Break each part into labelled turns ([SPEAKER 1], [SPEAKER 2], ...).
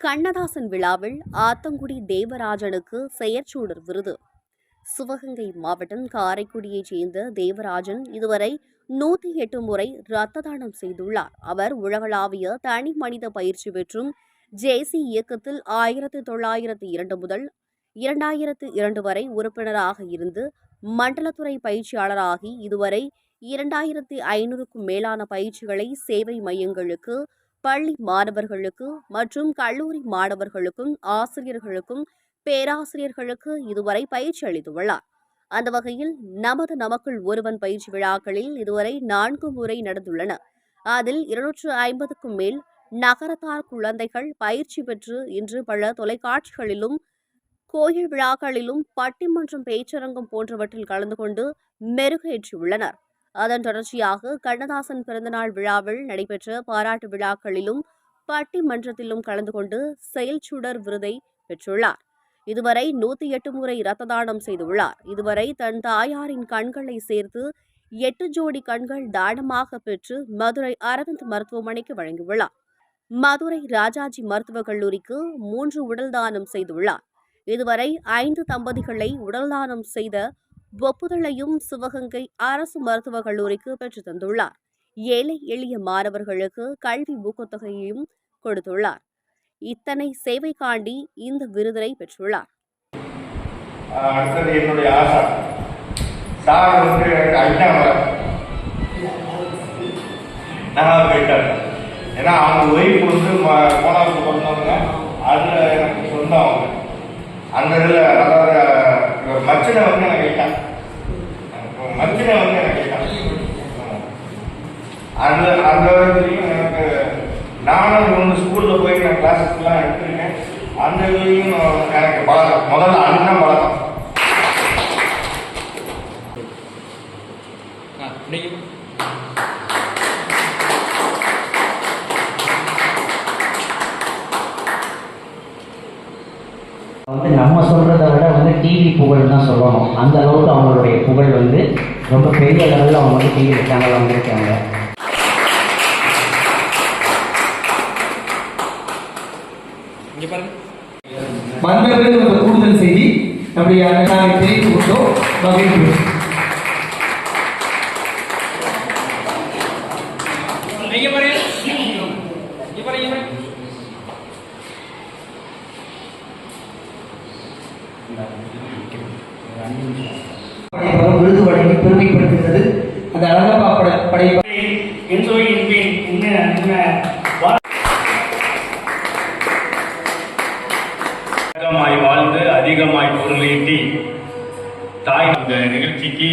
[SPEAKER 1] கண்ணதாசன் விழாவில் ஆத்தங்குடி தேவராஜனுக்கு செயற்சூடர் விருது. சிவகங்கை மாவட்டம் காரைக்குடியைச் சேர்ந்த தேவராஜன் இதுவரை நூற்றி எட்டு முறை இரத்த தானம் செய்துள்ளார். அவர் உலகளாவிய தனி மனித பயிற்சி பெற்றும் ஜேசி இயக்கத்தில் ஆயிரத்தி தொள்ளாயிரத்து இரண்டு முதல் இரண்டாயிரத்து இரண்டு வரை உறுப்பினராக இருந்து மண்டலத்துறை பயிற்சியாளராகி இதுவரை இரண்டாயிரத்தி ஐநூறுக்கும் மேலான பயிற்சிகளை சேவை மையங்களுக்கு பள்ளி மாணவர்களுக்கு மற்றும் கல்லூரி மாணவர்களுக்கும் ஆசிரியர்களுக்கும் பேராசிரியர்களுக்கு இதுவரை பயிற்சி அளித்துள்ளார். அந்த வகையில் நமது நமக்குள் ஒருவன் பயிற்சி விழாக்களில் இதுவரை நான்கு முறை நடந்துள்ளன. அதில் இருநூற்று ஐம்பதுக்கும் மேல் நகரத்தார் குழந்தைகள் பயிற்சி பெற்று இன்று பல தொலைக்காட்சிகளிலும் கோயில் விழாக்களிலும் பட்டிமன்றம் பேச்சரங்கம் போன்றவற்றில் கலந்து கொண்டு மெருகேற்றியுள்ளனர். அதன் தொடர்ச்சியாக கண்ணதாசன் பிறந்தநாள் விழாவில் நடைபெற்ற பாராட்டு விழாக்களிலும் பட்டிமன்றத்திலும் கலந்து கொண்டு செயல்சுடர் விருதை பெற்றுள்ளார். இதுவரை நூத்தி எட்டு முறை இரத்த தானம் செய்துள்ளார். இதுவரை தன் தாயாரின் கண்களை சேர்த்து எட்டு ஜோடி கண்கள் தானமாக பெற்று மதுரை அரவிந்த் மருத்துவமனைக்கு வழங்கியுள்ளார். மதுரை ராஜாஜி மருத்துவக் கல்லூரிக்கு மூன்று உடல் தானம் செய்துள்ளார். இதுவரை ஐந்து தம்பதிகளை உடல் தானம் செய்த ஒப்புதலையும் சிவகங்கை அரசு மருத்துவக் கல்லூரிக்கு பெற்று தந்துள்ளார். ஏழை எளிய மாணவர்களுக்கு கல்வி ஊக்கத்தொகையையும் கொடுத்துள்ளார். இத்தனை சேவை காண்டி இந்த விருதினை பெற்றுள்ளார்.
[SPEAKER 2] அடுத்தது என்னுடைய ஆசா. சார் வந்து எனக்கு ஐயா நான் ஏன்னா அவங்க ஒய்ஃப் வந்து பிறந்தவங்க. அதில் எனக்கு சொந்தம் அவங்க. அந்த இதில் அதாவது இவர் மச்சினை வந்து எனக்கு கேட்டான். மச்சினை வந்து எனக்கு கேட்டான். அந்த அந்த இதுலையும் எனக்கு நானும் ஒன்று ஸ்கூலில் போய் நான் கிளாஸஸ்லாம் எடுத்திருக்கேன். அந்த இதுலையும் எனக்கு பழக்கம் முதல்ல அண்ணன் பழக்கம்
[SPEAKER 3] வந்து நம்ம வந்து டிவி புகழ் தான் சொல்லணும் அந்த அளவுக்கு அவங்களுடைய புகழ் வந்து ரொம்ப பெரிய லெவலில் அவங்க வந்து டிவி சேனல் வந்திருக்காங்க.
[SPEAKER 4] இங்கே பாருங்க.
[SPEAKER 5] வந்தவர்கள் ஒரு கூடுதல் செய்தி நம்முடைய அண்ணனாவை தெரிவித்து கொண்டோம் மகிழ்வு
[SPEAKER 4] இங்கே பாருங்க.
[SPEAKER 5] விருது வழங்கி பெருமைப்படுத்துகிறது. அந்த அழகப்பா பட படை
[SPEAKER 6] என்ஜோயின் என்ன என்ன
[SPEAKER 2] அதிகமாய் வாழ்ந்து அதிகமாய் பொருளீட்டி தாய் இந்த நிகழ்ச்சிக்கு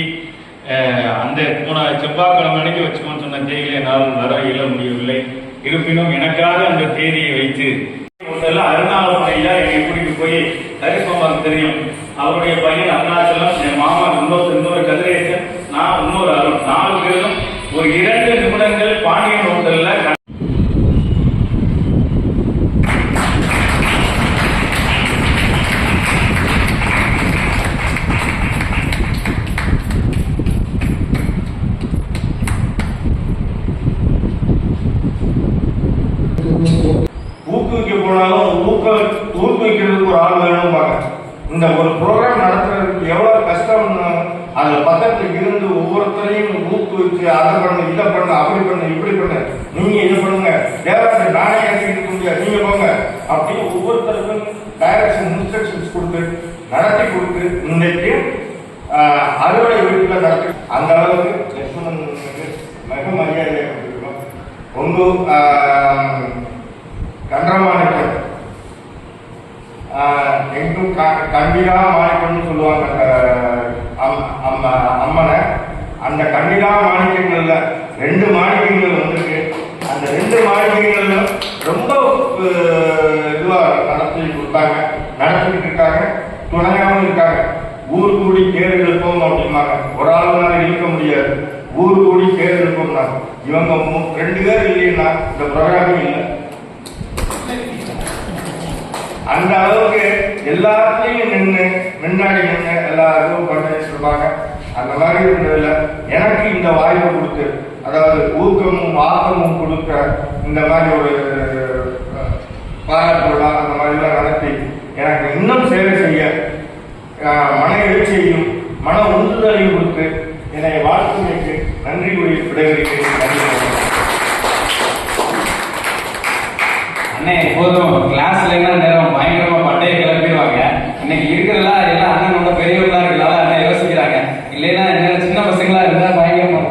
[SPEAKER 2] அந்த போன செவ்வாய்க்கிழமை அன்னைக்கு வச்சுக்கோன்னு சொன்ன தேதியில என்னால் வர இயல முடியவில்லை. இருப்பினும் எனக்காக அந்த தேதியை வைத்து முதல்ல அருணாவரம் ஐயா என்னை கூட்டிட்டு போய் ஹரிசோமாவுக்கு தெரியும். அவருடைய பையன் ஒரு இரண்டு நிமிடங்கள் பாண்டியன் ஹோட்டல்ல ஊக்குவிக்க போனாலும் ஊக்க ஊக்குவிக்கிறதுக்கு ஒரு ஆள் வேணும்பாங்க. இந்த ஒரு ப்ரோக்ராம் நடத்துறதுக்கு எவ்வளவு கஷ்டம் அதுல பக்கத்துல ஒவ்வொருத்தரையும் ஊக்குவிச்சு அதை பண்ணு இதை பண்ணு அப்படி பண்ணு இப்படி பண்ணு. நீங்க இது பண்ணுங்க? தேவாசி நானே ஏற்றிட்டு முடியாது. நீங்க போங்க. அப்படின்னு ஒவ்வொருத்தருக்கும் டைரக்ஷன் இன்ஸ்ட்ரக்ஷன்ஸ் கொடுத்து நடத்தி கொடுத்து இன்னைக்கு ஆஹ், அறுவடை வீட்டில் நடத்தி அந்த அளவுக்கு லட்சுமணன் மிக மரியாதையை கொடுத்துருக்கோம். ஒன்று கன்றமாணிக்கம் ஆஹ் எங்கும் க- கண்டிகா மாணிக்கம்னு சொல்லுவாங்க அம்- அம்மனை. அந்த கண்ணிலா மாணிக்கங்கள்ல ரெண்டு மாணிக்கங்கள் வந்திருக்கு. அந்த ரெண்டு மாணிக்கங்கள்ல ரொம்ப இதுவா நடத்தி கொடுத்தாங்க. நடத்திட்டு இருக்காங்க. துணையாகவும் இருக்காங்க. ஊர் கூடி தேர் எழுப்போம் அப்படிம்பாங்க. ஒரு ஆளுனால இழுக்க முடியாது. ஊர் கூடி தேர் எழுப்போம்னா இவங்க ரெண்டு பேர் இல்லைன்னா இந்த ப்ரோக்ராமே இல்லை. அந்த அளவுக்கு எல்லாத்துலயும் நின்று முன்னாடி நின்று எல்லா இதுவும் பண்ணிட்டு இருப்பாங்க. அந்த மாதிரி இருந்ததுல எனக்கு இந்த வாய்ப்பு கொடுத்து அதாவது ஊக்கமும் ஆக்கமும் கொடுக்க இந்த மாதிரி ஒரு அஹ், அந்த மாதிரிலாம் நடத்தி எனக்கு இன்னும் சேவை செய்ய மன எழுச்சியையும் மன உந்துதலையும் கொடுத்து என்னை வாழ்த்துமைக்கு நன்றி கூறி விடைபெறுகிறேன். நன்றி
[SPEAKER 4] அண்ணே போதும் கிளாஸ்ல என்ன நேரம்? பயங்கரமா பட்டையை கிளப்பிடுவாங்க. இன்னைக்கு இருக்கிறதெல்லாம் எல்லாம் என்ன சின்ன பசங்களா இருந்தா பயங்கரமா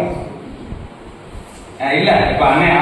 [SPEAKER 4] இல்ல இப்ப அண்ணன்